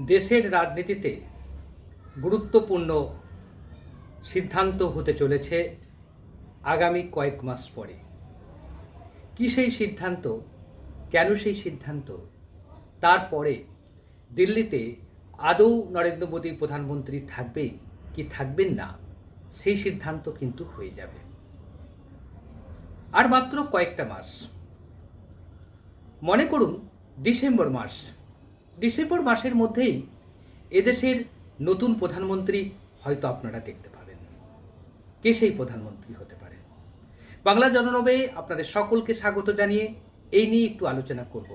দেশের রাজনীতিতে গুরুত্বপূর্ণ সিদ্ধান্ত হতে চলেছে আগামী কয়েক মাস পরে। কী সেই সিদ্ধান্ত? কেন সেই সিদ্ধান্ত? তারপরে দিল্লিতে আদৌ নরেন্দ্র মোদী প্রধানমন্ত্রী থাকবে কি থাকবেন না, সেই সিদ্ধান্ত কিন্তু হয়ে যাবে। আর মাত্র কয়েকটা মাস। মনে করুন, ডিসেম্বর মাস ডিসেম্বর মাসের মধ্যেই এদেশের নতুন প্রধানমন্ত্রী হয়তো আপনারা দেখতে পাবেন। কে সেই প্রধানমন্ত্রী হতে পারে? বাংলা জননবে আপনাদের সকলকে স্বাগত জানিয়ে এই নিয়ে একটু আলোচনা করব।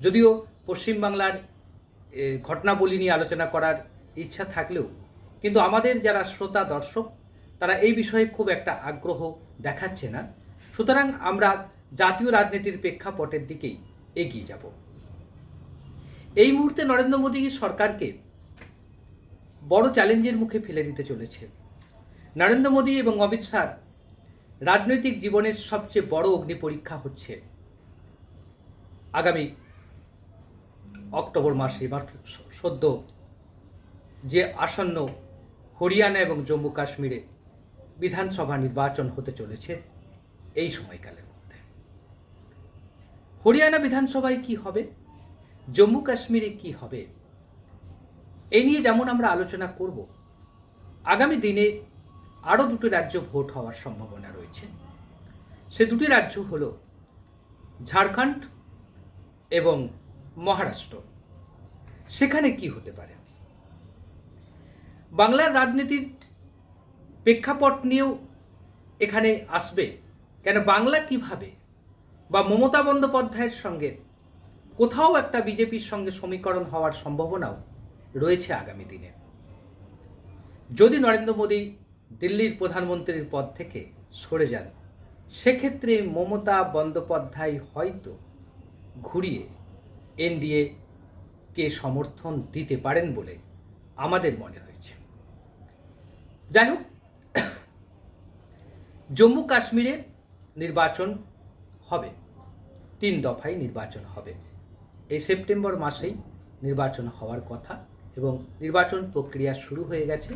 যদিও পশ্চিমবাংলার ঘটনাবলী নিয়ে আলোচনা করার ইচ্ছা থাকলেও, কিন্তু আমাদের যারা শ্রোতা, দর্শক, তারা এই বিষয়ে খুব একটা আগ্রহ দেখাচ্ছে না। সুতরাং আমরা জাতীয় রাজনীতির প্রেক্ষাপটের দিকেই এগিয়ে যাব। এই মুহূর্তে নরেন্দ্র মোদী সরকারকে বড় চ্যালেঞ্জের মুখে ফেলে দিতে চলেছে? নরেন্দ্র মোদী এবং অমিত শাহ রাজনৈতিক জীবনের সবচেয়ে বড় অগ্নি পরীক্ষা হচ্ছে আগামী অক্টোবর মাসে বা সদ্য যে আসন্ন হরিয়ানা এবং জম্মু কাশ্মীরে বিধানসভা নির্বাচন হতে চলেছে এই সময়কালের মধ্যে। হরিয়ানা বিধানসভায় কি হবে? জম্মু কাশ্মীরে কি হবে? এই নিয়ে যেমন আমরা আলোচনা করব, আগামী দিনে আরও দুটি রাজ্য ভোট হওয়ার সম্ভাবনা রয়েছে। সে দুটি রাজ্য হল ঝাড়খণ্ড এবং মহারাষ্ট্র। সেখানে কি হতে পারে? বাংলার রাজনীতির প্রেক্ষাপট নিয়েও এখানে আসবে, কেন বাংলা কীভাবে বা মমতা বন্দ্যোপাধ্যায়ের সঙ্গে কোথাও একটা বিজেপির সঙ্গে সমীকরণ হওয়ার সম্ভাবনাও রয়েছে আগামী দিনে। যদি নরেন্দ্র মোদী দিল্লির প্রধানমন্ত্রীর পদ থেকে সরে যান, সেক্ষেত্রে মমতা বন্দ্যোপাধ্যায় হয়তো ঘুরিয়ে এনডিএ কে সমর্থন দিতে পারেন বলে আমাদের মনে হয়েছে। যাই হোক জম্মু কাশ্মীরে নির্বাচন হবে, তিন দফায় নির্বাচন হবে। এই সেপ্টেম্বর মাসেই নির্বাচন হওয়ার কথা এবং নির্বাচন প্রক্রিয়া শুরু হয়ে গেছে।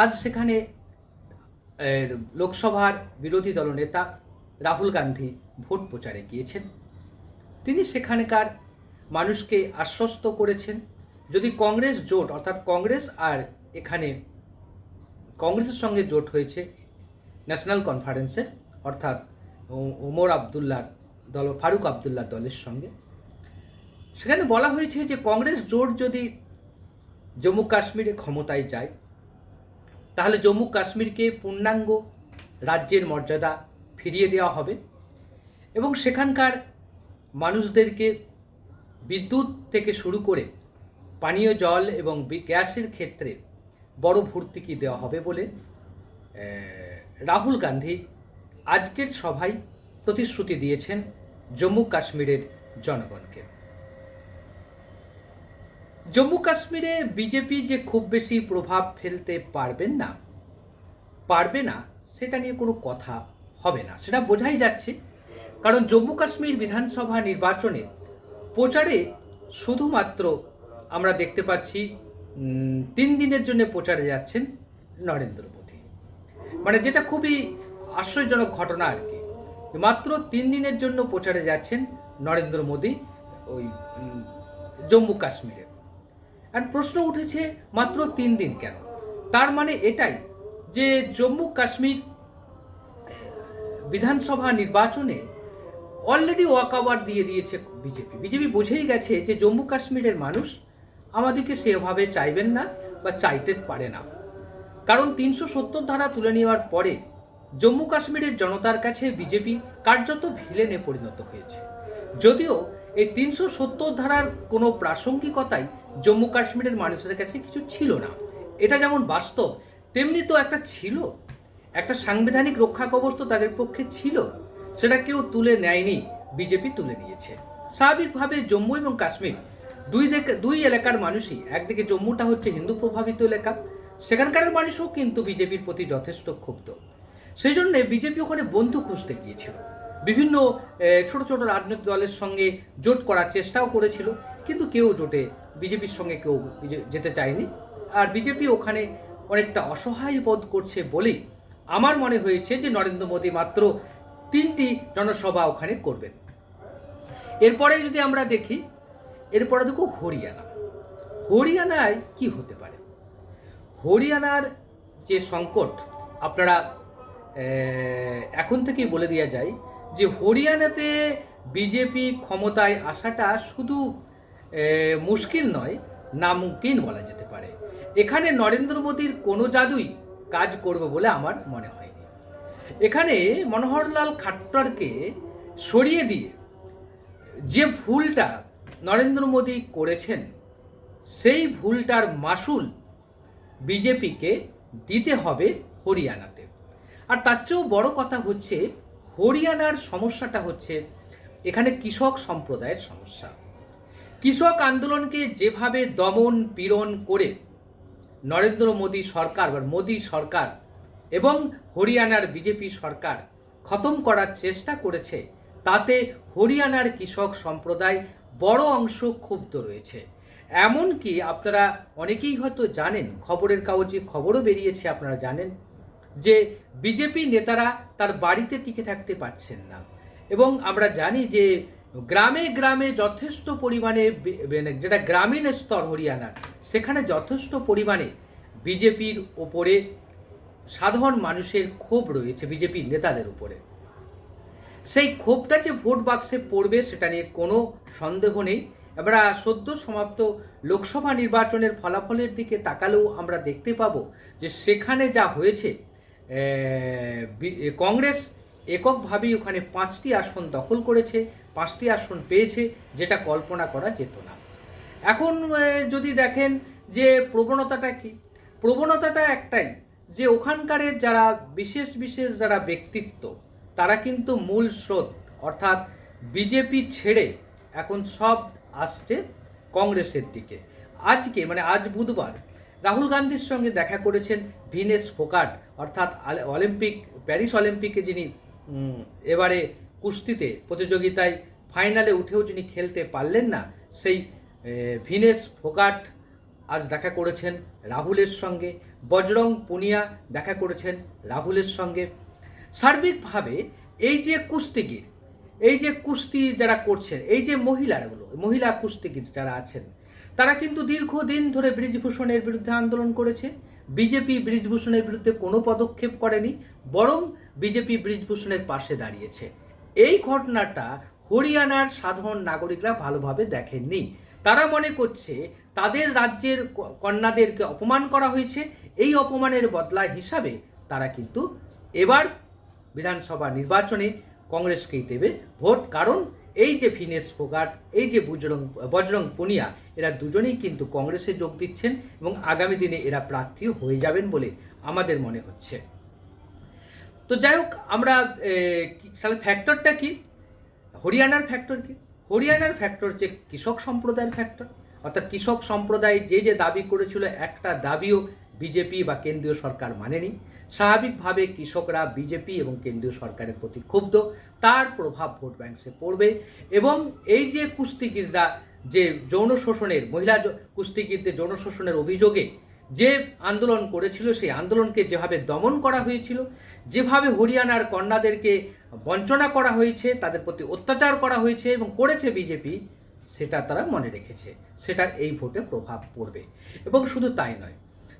আজ সেখানে লোকসভার বিরোধী দলনেতা রাহুল গান্ধী ভোট প্রচারে গিয়েছেন। তিনি সেখানকার মানুষকে আশ্বস্ত করেছেন, যদি কংগ্রেস জোট, অর্থাৎ কংগ্রেস আর এখানে কংগ্রেসের সঙ্গে জোট হয়েছে ন্যাশনাল কনফারেন্সের অর্থাৎ ওমর আবদুল্লার দল, ফারুক আবদুল্লার দলের সঙ্গে সেখানে বলা হয়েছে যে কংগ্রেস জোট যদি জম্মু কাশ্মীরে ক্ষমতায় যায়, তাহলে জম্মু কাশ্মীরকে পূর্ণাঙ্গ রাজ্যের মর্যাদা ফিরিয়ে দেওয়া হবে এবং সেখানকার মানুষদেরকে বিদ্যুৎ থেকে শুরু করে পানীয় জল এবং গ্যাসের ক্ষেত্রে বড় ভর্তুকি দেওয়া হবে বলে রাহুল গান্ধী আজকের সভায় প্রতিশ্রুতি দিয়েছেন জম্মু কাশ্মীরের জনগণকে। জম্মু কাশ্মীরে বিজেপি যে খুব বেশি প্রভাব ফেলতে পারবেন না, পারবে না, সেটা নিয়ে কোনো কথা হবে না। সেটা বোঝাই যাচ্ছে কারণ জম্মু কাশ্মীর বিধানসভা নির্বাচনে প্রচারে শুধুমাত্র আমরা দেখতে পাচ্ছি তিন দিনের জন্য প্রচারে যাচ্ছেন নরেন্দ্র মোদী। মানে যেটা খুবই আশ্চর্যজনক ঘটনা আর কি। মাত্র তিন দিনের জন্য প্রচারে যাচ্ছেন নরেন্দ্র মোদী ওই জম্মু কাশ্মীরে আর প্রশ্ন উঠেছে, মাত্র তিন দিন কেন? তার মানে এটাই যে জম্মু কাশ্মীর বিধানসভা নির্বাচনে অলরেডি ওয়াকআউট দিয়ে দিয়েছে বিজেপি। বিজেপি বুঝেই গেছে যে জম্মু কাশ্মীরের মানুষ আমাদেরকে সেভাবে চাইবেন না বা চাইতে পারে না। কারণ তিনশো সত্তর ধারা তুলে নেওয়ার পরে জম্মু কাশ্মীরের জনতার কাছে বিজেপি কার্যত ভিলেনে পরিণত হয়েছে। যদিও এই তিনশো সত্তর ধারার কোনো প্রাসঙ্গিকতাই জম্মু কাশ্মীরের মানুষের কাছে কিছু ছিল না। এটা যেমন বাস্তব, তেমনি তো একটা ছিল। একটা সাংবিধানিক রক্ষা কবচ তো তাদের পক্ষে ছিল। সেটা কেউ তুলে নেয়নি, বিজেপি তুলে নিয়েছে। স্বাভাবিকভাবে জম্মু এবং কাশ্মীর দুই দিকে দুই এলাকার মানুষই, একদিকে জম্মুটা হচ্ছে হিন্দু প্রভাবিত এলাকা, সেখানকার মানুষও কিন্তু বিজেপির প্রতি যথেষ্ট ক্ষুব্ধ। সেই জন্যে বিজেপি ওখানে বন্ধু খুঁজতে গিয়েছিল। বিভিন্ন ছোট ছোট রাজনৈতিক দলের সঙ্গে জোট করার চেষ্টাও করেছিল, কিন্তু কেউ জোটে, বিজেপির সঙ্গে কেউ যেতে চায়নি। আর বিজেপি ওখানে অনেকটা অসহায় বোধ করছে বলেই আমার মনে হয়েছে যে নরেন্দ্র মোদী মাত্র তিনটি জনসভা ওখানে করবেন। এরপরে যদি আমরা দেখি, এরপরে দেখো হরিয়ানা। হরিয়ানায় কি হতে পারে? হরিয়ানার যে সংকট, আপনারা এখন থেকেই বলে দেওয়া যায় যে হরিয়ানাতে বিজেপি ক্ষমতায় আসাটা শুধু মুশকিল নয় নামুমকিন বলা যেতে পারে। এখানে নরেন্দ্র মোদীর কোনো জাদুই কাজ করবে বলে আমার মনে হয়নি। এখানে মনোহরলাল খাট্টরকে সরিয়ে দিয়ে যে ভুলটা নরেন্দ্র মোদী করেছেন, সেই ভুলটার মাসুল বিজেপিকে দিতে হবে হরিয়ানাতে। আর তার চেয়েও বড় কথা হচ্ছে হরিয়ানার সমস্যাটা হচ্ছে এখানে কৃষক সম্প্রদায়ের সমস্যা। কৃষক আন্দোলনকে যেভাবে দমন পীড়ন করে নরেন্দ্র মোদী সরকার বা মোদী সরকার এবং হরিয়ানার বিজেপি সরকার খতম করার চেষ্টা করেছে, তাতে হরিয়ানার কৃষক সম্প্রদায় বড় অংশ ক্ষুব্ধ রয়েছে। এমনকি আপনারা অনেকেই হয়তো জানেন, খবরের কাগজে খবরও বেরিয়েছে, আপনারা জানেন যে বিজেপি নেতারা তার বাড়িতে টিকে থাকতে পারছেন না। এবং আমরা জানি যে গ্রামে গ্রামে যথেষ্ট পরিমাণে মানে যেটা গ্রামীণ স্তর হরিয়ানার সেখানে যথেষ্ট পরিমাণে বিজেপির ওপরে সাধারণ মানুষের ক্ষোভ রয়েছে, বিজেপির নেতাদের উপরে। সেই ক্ষোভটা যে ভোট বাক্সে পড়বে সেটা নিয়ে কোনো সন্দেহ নেই। আমরা সদ্য সমাপ্ত লোকসভা নির্বাচনের ফলাফলের দিকে তাকালেও আমরা দেখতে পাবো যে সেখানে যা হয়েছে কংগ্রেস এককভাবেই ওখানে পাঁচটি আসন দখল করেছে, পাঁচটি আসন পেয়েছে, যেটা কল্পনা করা যেত না। এখন যদি দেখেন যে প্রবণতাটা কি, প্রবণতাটা একটাই যে ওখানকারের যারা বিশেষ বিশেষ যারা ব্যক্তিত্ব, তারা কিন্তু মূল স্রোত, অর্থাৎ বিজেপি ছেড়ে এখন সব আসছে কংগ্রেসের দিকে। আজকে মানে আজ বুধবার রাহুল গান্ধীর সঙ্গে দেখা করেছেন ভিনেস ফোকাট, অর্থাৎ অলিম্পিক, প্যারিস অলিম্পিকে যিনি এবারে কুস্তিতে প্রতিযোগিতায় ফাইনালে উঠেও যিনি খেলতে পারলেন না, সেই ভিনেস ফোকাট আজ দেখা করেছেন রাহুলের সঙ্গে। বজরং পুনিয়া দেখা করেছেন রাহুলের সঙ্গে। সার্বিকভাবে এই যে কুস্তিগির এই যে কুস্তি যারা করছেন, এই যে মহিলাগুলো মহিলা কুস্তিগির যারা আছেন তারা কিন্তু দীর্ঘদিন ধরে ব্রিজভূষণের বিরুদ্ধে আন্দোলন করেছে। বিজেপি ব্রিজভূষণের বিরুদ্ধে কোনো পদক্ষেপ করেনি, বরং বিজেপি ব্রিজভূষণের পাশে দাঁড়িয়েছে। এই ঘটনাটা হরিয়ানার সাধারণ নাগরিকরা ভালোভাবে দেখেননি। তারা মনে করছে তাদের রাজ্যের কন্যাদেরকে অপমান করা হয়েছে। এই অপমানের বদলা হিসাবে তারা কিন্তু এবার বিধানসভা নির্বাচনে কংগ্রেসকেই দেবে ভোট। কারণ এই যে ফিনেস ফোগাট, এই যে বুজরং, বজরং পুনিয়া, এরা দুজনেই কিন্তু কংগ্রেসে যোগ দিচ্ছেন এবং আগামী দিনে এরা প্রার্থী হয়ে যাবেন বলে আমাদের মনে হচ্ছে। তো যাই হোক, আমরা তাহলে ফ্যাক্টরটা কি? হরিয়ানার ফ্যাক্টর কি? হরিয়ানার ফ্যাক্টর যে কৃষক সম্প্রদায়ের ফ্যাক্টর অর্থাৎ কৃষক সম্প্রদায় যে যে দাবি করেছিল, একটা দাবিও বিজেপি বা কেন্দ্রীয় সরকার মানেনি। স্বাভাবিকভাবে কৃষকরা বিজেপি এবং কেন্দ্রীয় সরকারের প্রতি ক্ষুব্ধ। তার প্রভাব ভোট ব্যাংকসে পড়বে এবং এই যে কুস্তিগিররা, যে যৌন শোষণের, মহিলা কুস্তিগিরদের যৌন শোষণের অভিযোগে যে আন্দোলন করেছিল, সেই আন্দোলনকে যেভাবে দমন করা হয়েছিল, যেভাবে হরিয়ানার কন্যাদেরকে বঞ্চনা করা হয়েছে, তাদের প্রতি অত্যাচার করা হয়েছে এবং করেছে বিজেপি, সেটা তারা মনে রেখেছে। সেটা এই ভোটে প্রভাব পড়বে। এবং শুধু তাই নয়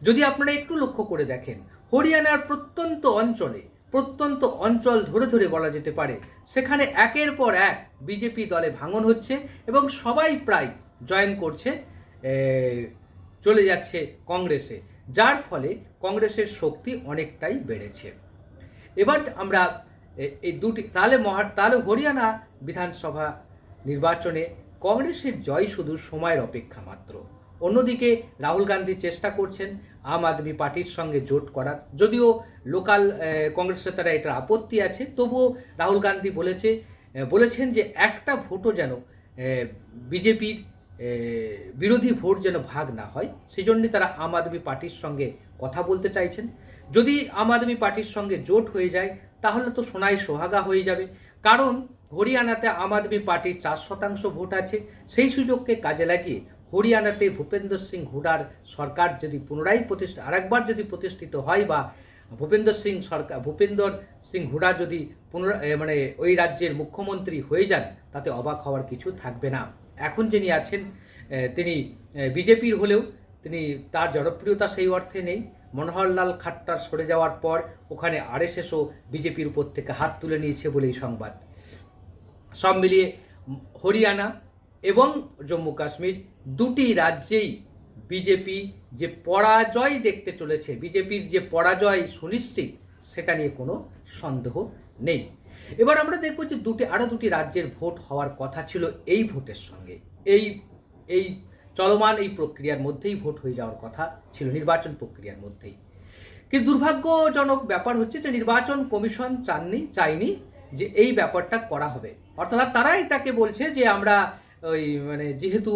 যদি আপনারা একটু লক্ষ্য করে দেখেন, হরিয়ানার প্রত্যন্ত অঞ্চলে, প্রত্যন্ত অঞ্চল ধরে ধরে বলা যেতে পারে, সেখানে একের পর এক বিজেপি দলে ভাঙন হচ্ছে এবং সবাই প্রায় জয়েন করছে চলে যাচ্ছে কংগ্রেসে, যার ফলে কংগ্রেসের শক্তি অনেকটাই বেড়েছে। এবার আমরা এই দুটি, তাহলে মহা, তাহলে হরিয়ানা বিধানসভা নির্বাচনে কংগ্রেসের জয় শুধু সময়ের অপেক্ষা মাত্র। অন্যদিকে রাহুল গান্ধী চেষ্টা করছেন আম আদমি পার্টির সঙ্গে জোট করার। যদিও লোকাল কংগ্রেসের তারা এটা আপত্তি আছে, তবুও রাহুল গান্ধী বলেছে বলেছেন যে একটা ভোটও যেন বিজেপির বিরোধী ভোট যেন ভাগ না হয় সেই জন্যই তারা আম আদমি পার্টির সঙ্গে কথা বলতে চাইছেন। যদি আম আদমি পার্টির সঙ্গে জোট হয়ে যায়, তাহলে তো সোনাই সোহাগা হয়ে যাবে। কারণ হরিয়ানাতে আম আদমি পার্টির চার শতাংশ ভোট আছে, সেই সুযোগকে কাজে লাগিয়ে হরিয়ানাতে ভূপেন্দ্র সিং হুডার সরকার যদি পুনরায় প্রতিষ্ঠা আরেকবার যদি প্রতিষ্ঠিত হয় বা ভূপেন্দ্র সিং সরকার ভূপেন্দ্র সিং হুডা যদি পুনরা এ, মানে ওই রাজ্যের মুখ্যমন্ত্রী হয়ে যান তাতে অবাক হওয়ার কিছু থাকবে না। এখন যিনি আছেন তিনি বিজেপির হলেও তিনি তার জনপ্রিয়তা সেই অর্থে নেই। মনোহরলাল খাট্টার সরে যাওয়ার পর ওখানে আরএসএসও বিজেপির উপর থেকে হাত তুলে নিয়েছে বলেই সংবাদ। সব মিলিয়ে হরিয়ানা এবং জম্মু কাশ্মীর দুটি রাজ্যেই বিজেপি যে পরাজয় দেখতে চলেছে, বিজেপির যে পরাজয় সুনিশ্চিত, সেটা নিয়ে কোনো সন্দেহ নেই। এবার আমরা দেখব যে দুটি আরও দুটি রাজ্যের ভোট হওয়ার কথা ছিল এই ভোটের সঙ্গে। এই এই চলমান এই প্রক্রিয়ার মধ্যেই ভোট হয়ে যাওয়ার কথা ছিল, নির্বাচন প্রক্রিয়ার মধ্যেই। কিন্তু দুর্ভাগ্যজনক ব্যাপার হচ্ছে যে নির্বাচন কমিশন চাননি, চাইনি যে এই ব্যাপারটা করা হবে। অর্থাৎ তারা এটাকে বলছে যে আমরা ওই মানে যেহেতু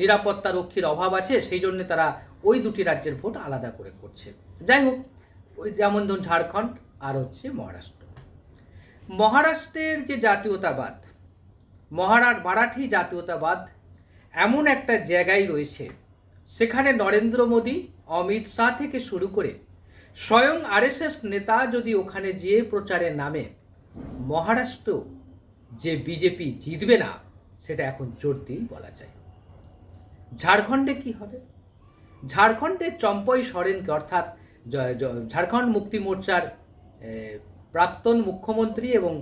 নিরাপত্তা রক্ষীর অভাব আছে, সেই জন্য তারা ওই দুটি রাজ্যের ভোট আলাদা করে করছে। যাই হোক, ওই যেমন ধরুন ঝাড়খণ্ড আর হচ্ছে মহারাষ্ট্র। মহারাষ্ট্রের যে জাতীয়তাবাদ, মহারার মারাঠি জাতীয়তাবাদ এমন একটা জায়গায় রয়েছে, সেখানে নরেন্দ্র মোদী, অমিত শাহ থেকে শুরু করে স্বয়ং আরএসএস নেতা যদি ওখানে যেয়ে প্রচারে নামে, মহারাষ্ট্র যে বিজেপি জিতবে না সেটা এখন জোর দিয়েই বলা যায়। ঝাড়খণ্ডে কি হবে? ঝাড়খণ্ডে চম্পই সরেনকে অর্থাৎ ঝাড়খণ্ড মুক্তি মোর্চার প্রাক্তন মুখ্যমন্ত্রী এবং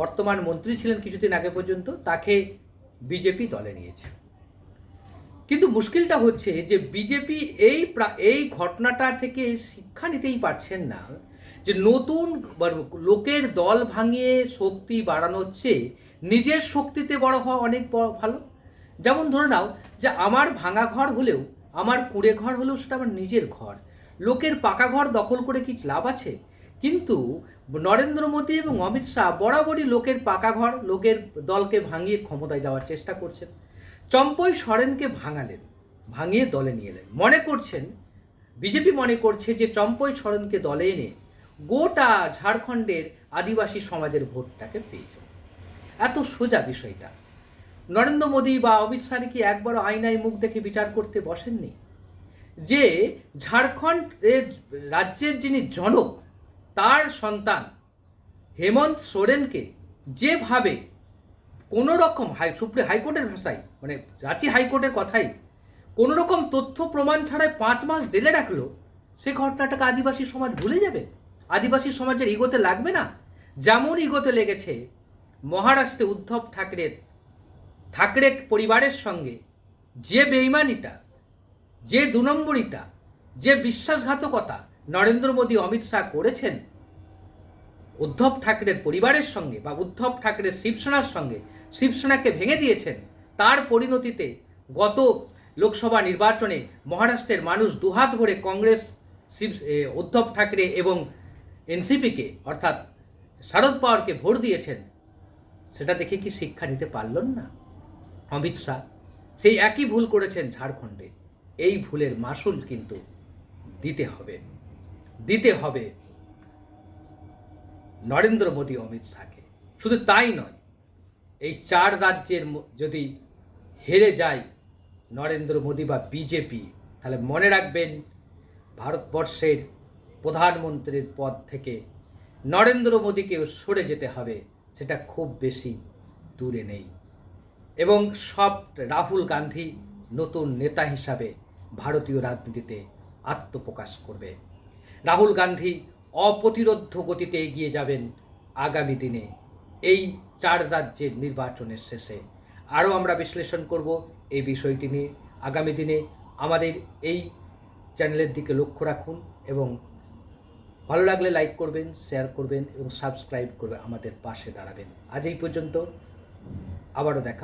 বর্তমান মন্ত্রী ছিলেন কিছুদিন আগে পর্যন্ত, তাকে বিজেপি দলে নিয়েছে। কিন্তু মুশকিলটা হচ্ছে যে বিজেপি এই এই ঘটনাটা থেকে শিক্ষা নিতেই পারছেন না। যে নতুন লোকের দল ভাঙিয়ে শক্তি বাড়ানোর চেয়ে নিজের শক্তিতে বড় হওয়া অনেক ভালো। যেমন ধরে নাও যে আমার ভাঙা ঘর হলেও, আমার কুড়ে ঘর হলেও সেটা আমার নিজের ঘর। লোকের পাকা ঘর দখল করে কি লাভ আছে? কিন্তু নরেন্দ্র মোদী এবং অমিত শাহ বরাবরই লোকের পাকা ঘর, লোকের দলকে ভাঙিয়ে ক্ষমতায় যাওয়ার চেষ্টা করছেন। চম্পই সরেনকে ভাঙালেন, ভাঙিয়ে দলে নিয়ে এলেন। মনে করছেন, বিজেপি মনে করছে যে চম্পই সরেনকে দলে এনে গোটা ঝাড়খণ্ডের আদিবাসী সমাজের ভোটটাকে পেয়ে যাবে এত সোজা বিষয়টা। নরেন্দ্র মোদী বা অমিত শাহ কি একবারও আইনায় মুখ দেখে বিচার করতে বসেননি? যে ঝাড়খণ্ড রাজ্যের যিনি জনক, তার সন্তান হেমন্ত সোরেনকে যেভাবে কোনো রকম হাই, সুপ্রিম হাইকোর্টের ভাষায় মানে রাঁচি হাইকোর্টের কথাই কোনো রকম তথ্য প্রমাণ ছাড়াই পাঁচ মাস জেলে রাখল, সে ঘটনাটাকে আদিবাসী সমাজ ভুলে যাবে? আদিবাসী সমাজের ইগোতে লাগবে না? যেমন ইগোতে লেগেছে মহারাষ্ট্রে উদ্ধব ঠাকরের, ঠাকরে পরিবারের সঙ্গে যে বেইমানিটা, যে দু নম্বরিটা যে বিশ্বাসঘাতকতা নরেন্দ্র মোদী অমিত শাহ করেছেন, উদ্ধব ঠাকরের পরিবারের সঙ্গে বা উদ্ধব ঠাকরের শিবসেনার সঙ্গে শিবসেনাকে ভেঙে দিয়েছেন, তার পরিণতিতে গত লোকসভা নির্বাচনে মহারাষ্ট্রের মানুষ দুহাত ভরে কংগ্রেস, শিব উদ্ধব ঠাকরে এবং এনসিপিকে, অর্থাৎ শারদ পাওয়ারকে ভোট দিয়েছেন, সেটা দেখে কি শিক্ষা নিতে পারলেন না? অমিত শাহ, সেই একই ভুল করেছেন ঝাড়খণ্ডে। এই ভুলের মাসুল কিন্তু দিতে হবে। দিতে হবে নরেন্দ্র মোদী অমিত শাহকে। শুধু তাই নয়, এই চার রাজ্যের যদি হেরে যায় নরেন্দ্র মোদী বা বিজেপি, তাহলে মনে রাখবেন ভারতবর্ষের প্রধানমন্ত্রীর পদ থেকে নরেন্দ্র মোদীকে সরে যেতে হবে, সেটা খুব বেশি দূরে নেই। এবং সব রাহুল গান্ধী নতুন নেতা হিসাবে ভারতীয় রাজনীতিতে আত্মপ্রকাশ করবে। রাহুল গান্ধী অপ্রতিরোধ্য গতিতে এগিয়ে যাবেন আগামী দিনে, এই চার রাজ্যের নির্বাচনের শেষে। আরও আমরা বিশ্লেষণ করব এই বিষয়টি নিয়ে। আগামী দিনে আমাদের এই চ্যানেলের দিকে লক্ষ্য রাখুন এবং ভালো লাগলে লাইক করবেন শেয়ার করবেন এবং সাবস্ক্রাইব করে আমাদের পাশে দাঁড়াবেন। আজ এই পর্যন্ত, আবারও দেখা